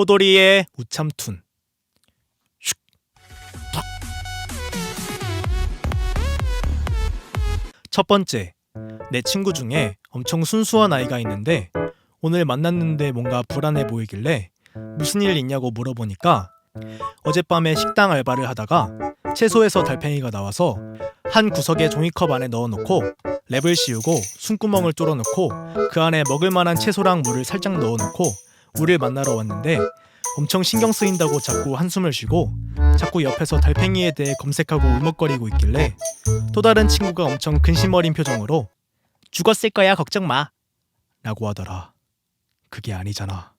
호돌이의 우참툰. 첫 번째, 내 친구 중에 엄청 순수한 아이가 있는데 오늘 만났는데 뭔가 불안해 보이길래 무슨 일 있냐고 물어보니까 어젯밤에 식당 알바를 하다가 채소에서 달팽이가 나와서 한 구석에 종이컵 안에 넣어놓고 랩을 씌우고 숨구멍을 뚫어놓고 그 안에 먹을 만한 채소랑 물을 살짝 넣어놓고 우리를 만나러 왔는데 엄청 신경 쓰인다고 자꾸 한숨을 쉬고 자꾸 옆에서 달팽이에 대해 검색하고 울먹거리고 있길래 또 다른 친구가 엄청 근심 어린 표정으로 죽었을 거야 걱정 마 라고 하더라. 그게 아니잖아.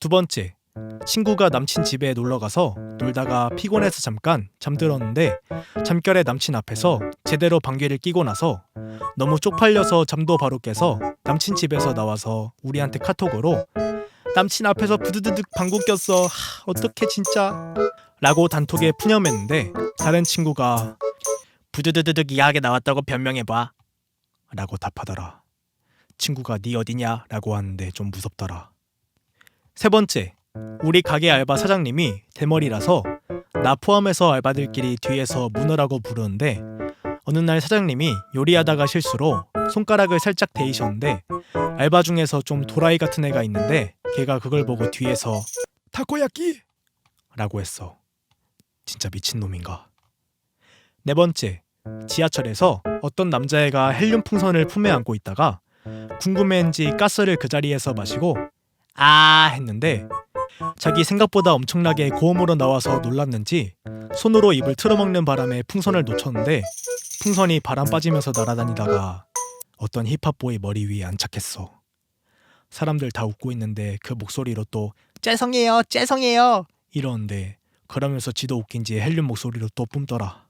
두 번째, 친구가 남친 집에 놀러 가서 놀다가 피곤해서 잠깐 잠들었는데 잠결에 남친 앞에서 제대로 방귀를 뀌고 나서 너무 쪽팔려서 잠도 바로 깨서 남친 집에서 나와서 우리한테 카톡으로 남친 앞에서 부드드득 방구 꼈어. 하, 어떡해 진짜? 라고 단톡에 푸념했는데 다른 친구가 부드드드득 이하게 나왔다고 변명해봐. 라고 답하더라 친구가 네 어디냐? 라고 하는데 좀 무섭더라. 세 번째 우리 가게 알바 사장님이 대머리라서 나 포함해서 알바들끼리 뒤에서 문어라고 부르는데 어느 날 사장님이 요리하다가 실수로 손가락을 살짝 데이셨는데 알바 중에서 좀 도라이 같은 애가 있는데 걔가 그걸 보고 뒤에서 타코야끼 라고 했어. 진짜 미친놈인가. 네 번째, 지하철에서 어떤 남자애가 헬륨 풍선을 품에 안고 있다가 궁금해인지 가스를 그 자리에서 마시고 아 했는데 자기 생각보다 엄청나게 고음으로 나와서 놀랐는지 손으로 입을 틀어먹는 바람에 풍선을 놓쳤는데 풍선이 바람 빠지면서 날아다니다가 어떤 힙합보이 머리 위에 안착했어. 사람들 다 웃고 있는데 그 목소리로 또 죄송해요 죄송해요 이러는데 그러면서 지도 웃긴지 헬륨 목소리로 또 뿜더라.